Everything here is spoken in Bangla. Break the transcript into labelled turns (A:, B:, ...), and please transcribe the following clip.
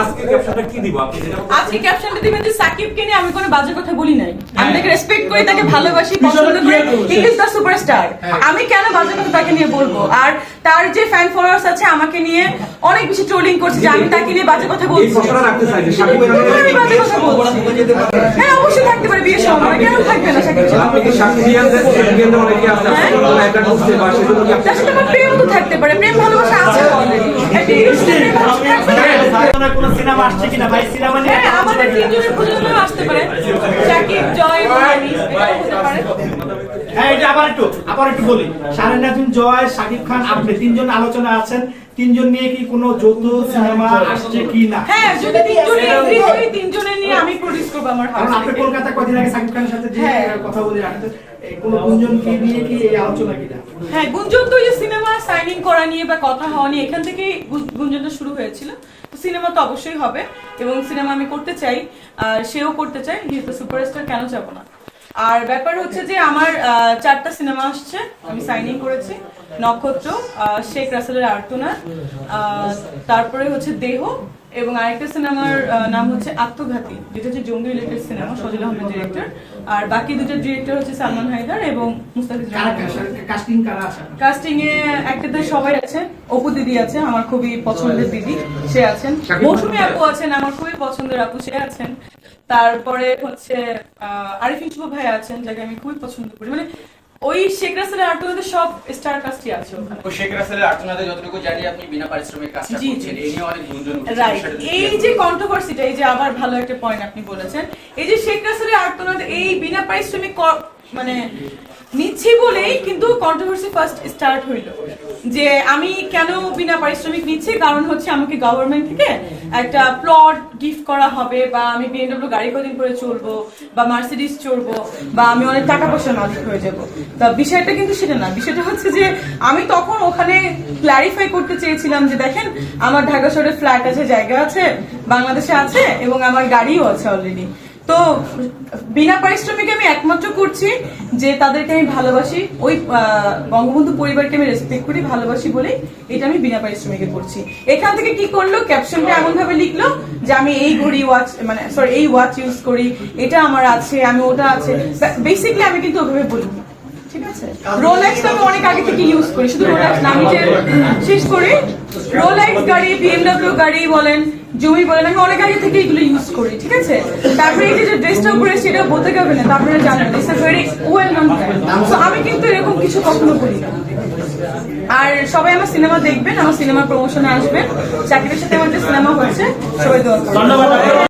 A: আজকে ক্যাপশনটা কি দিব আপনি যেটা
B: আজকে ক্যাপশনটা দিবেন যে সাকিবকে নিয়ে আমি কোনো বাজে কথা বলি নাই। আমি
A: হ্যাঁ।
B: তাকে রেসপেক্ট করি তাকে ভালোবাসি পছন্দ করি। হি ইজ দ্য সুপারস্টার
A: হ্যাঁ।
B: আমি কেন বাজে কথা তাকে নিয়ে বলব? আর তার যে ফ্যান ফলোয়ার্স আছে আমাকে নিয়ে অনেক বেশি ট্রোলিং করছে যে আমি তাকে নিয়ে বাজে কথা বলছি। আমি বাজে কথা হ্যাঁ অবশ্যই থাকতে পারে বিয়ের সময় কেন থাকবে না সাকিব?
A: আপনি কি সাক্ষী দিয়ে অনেকে আছে আপনার একটা ঢুকছে বা সেজন্য কি আপনি
B: তার সাথে আমার প্রেম তো থাকতে পারে প্রেম ভালোবাসা আছে।
C: কোন সিনেমা আসছে কিনা? ভাই সিনেমা নিয়ে
B: হ্যাঁ আসতে পারে সাকিব জয় এবং আনিস, এটাও হতে পারে
C: হ্যাঁ এটা আবার একটু আবার একটু বলি। শারিন নাজুম জয় শাকিব খান আপনি তিনজন আলোচনা আছেন। তিনজন নিয়ে কি কোনো যৌথ সিনেমা আসছে কি না?
B: হ্যাঁ যদি তিনজনে এগ্রি করি তিনজনের নিয়ে আমি প্রডিউস করব আমার
C: কারণ আপনি কলকাতা কদিন আগে খানের সাথে যে
B: হ্যাঁ।
C: কথা বলে এই কোনো গুঞ্জন কি নিয়ে কি এই আলোচনা কিনা?
B: হ্যাঁ গুঞ্জন তো যে সিনেমা সাইনিং করা নিয়ে বা কথা হওয়া নিয়ে এখান থেকেই গুঞ্জনটা শুরু হয়েছিল। সিনেমা তো অবশ্যই হবে এবং সিনেমা আমি করতে চাই আর সেও করতে চাই হিজ দ্য সুপারস্টার কেন যাব না? আর ব্যাপার হচ্ছে যে আমার চারটা সিনেমা আসছে আমি সাইনিং করেছি নক্ষত্র শেখ রাসেলের আর্তনা আহ, তারপরে হচ্ছে দেহ এবং আরেকটা সিনেমার নাম হচ্ছে আত্মঘাতী যেটা হচ্ছে জঙ্গি related cinema Sajil Ahmed director আর বাকি দুটো ডিরেক্টর হচ্ছে সালমান হায়দার এবং মুস্তাফিজ
C: কাস্টিং
B: এ একটাতে সবাই আছে অপু দিদি আছে আমার খুবই পছন্দের দিদি সে আছেন। মৌসুমী আপু আছেন আমার খুবই পছন্দের আপু সে আছেন। তারপরে হচ্ছে আহ, আরিফিন শুভ ভাই আছেন যাকে আমি খুবই পছন্দ করি। মানে ওই শেখ রাসেলের আর্টগুলোতে সব স্টার কাস্টই আছে ওখানে
D: ও শেখ রাসেলের আর্তনাদে যতটুকু জানি আপনি বিনা পারিশ্রমিক কাজটা। করছেন এই নিয়ে অনেক গুঞ্জন উঠছে।
B: রাইট এই যে। কন্ট্রোভার্সিটা এই যে আবার ভালো একটা পয়েন্ট আপনি বলেছেন এই যে শেখ রাসেলের আর্তনাদ এই বিনা পারিশ্রমিক মানে নিচ্ছি বলেই কিন্তু কন্ট্রোভার্সি ফার্স্ট স্টার্ট হইল যে আমি কেন বিনা পারিশ্রমিক নিচ্ছি? কারণ হচ্ছে আমাকে গভর্নমেন্ট থেকে একটা প্লট গিফট করা হবে, বা আমি বিএমডব্লিউ গাড়ি কদিন করে চলবো বা মার্সিডিস চড়বো, বা আমি অনেক টাকা পয়সা মালিক হয়ে যাব। তা বিষয়টা কিন্তু সেটা না। বিষয়টা হচ্ছে যে আমি তখন ওখানে ক্লারিফাই করতে চেয়েছিলাম যে দেখেন, আমার ঢাকা শহরে ফ্ল্যাট আছে, জায়গা আছে, বাংলাদেশে আছে, এবং আমার গাড়িও আছে অলরেডি তো, বিনা পারিশ্রমিকে আমি একমাত্র করছি যে তাদেরকে আমি ভালোবাসি, ওই বঙ্গবন্ধু পরিবারকে আমি রেসপেক্ট করি, ভালোবাসি বলেই এটা আমি বিনা পারিশ্রমিকে করছি। এখান থেকে কি করল? ক্যাপশনটা এমন ভাবে লিখলো যে আমি এই ঘড়ি ওয়াচ মানে সরি এই ওয়াচ ইউজ করি, এটা আমার আছে, আমি ওটা আছে। বেসিকলি আমি কিন্তু ওভাবে বলি আমি অনেক আগে থেকে ইউজ করি, শুধু রোলেক্স না, আমি শেষ রোলেক্স গাড়ি বিএমডব্লিউ গাড়ি বলেন জমি বলেন, আমি অনেক আগে থেকে এগুলো ইউজ করি, ঠিক আছে? তারপরে এই যে ড্রেসটা উপরে সেটা বলতে যাবে না, তারপরে জানেন it's a very well known so আমি কিন্তু এরকম কিছু কখনো করি না। আর সবাই আমার সিনেমা দেখবেন, আমার সিনেমা প্রমোশনে আসবেন, চাকরির সাথে আমার যে সিনেমা হচ্ছে, সবাই দোয়া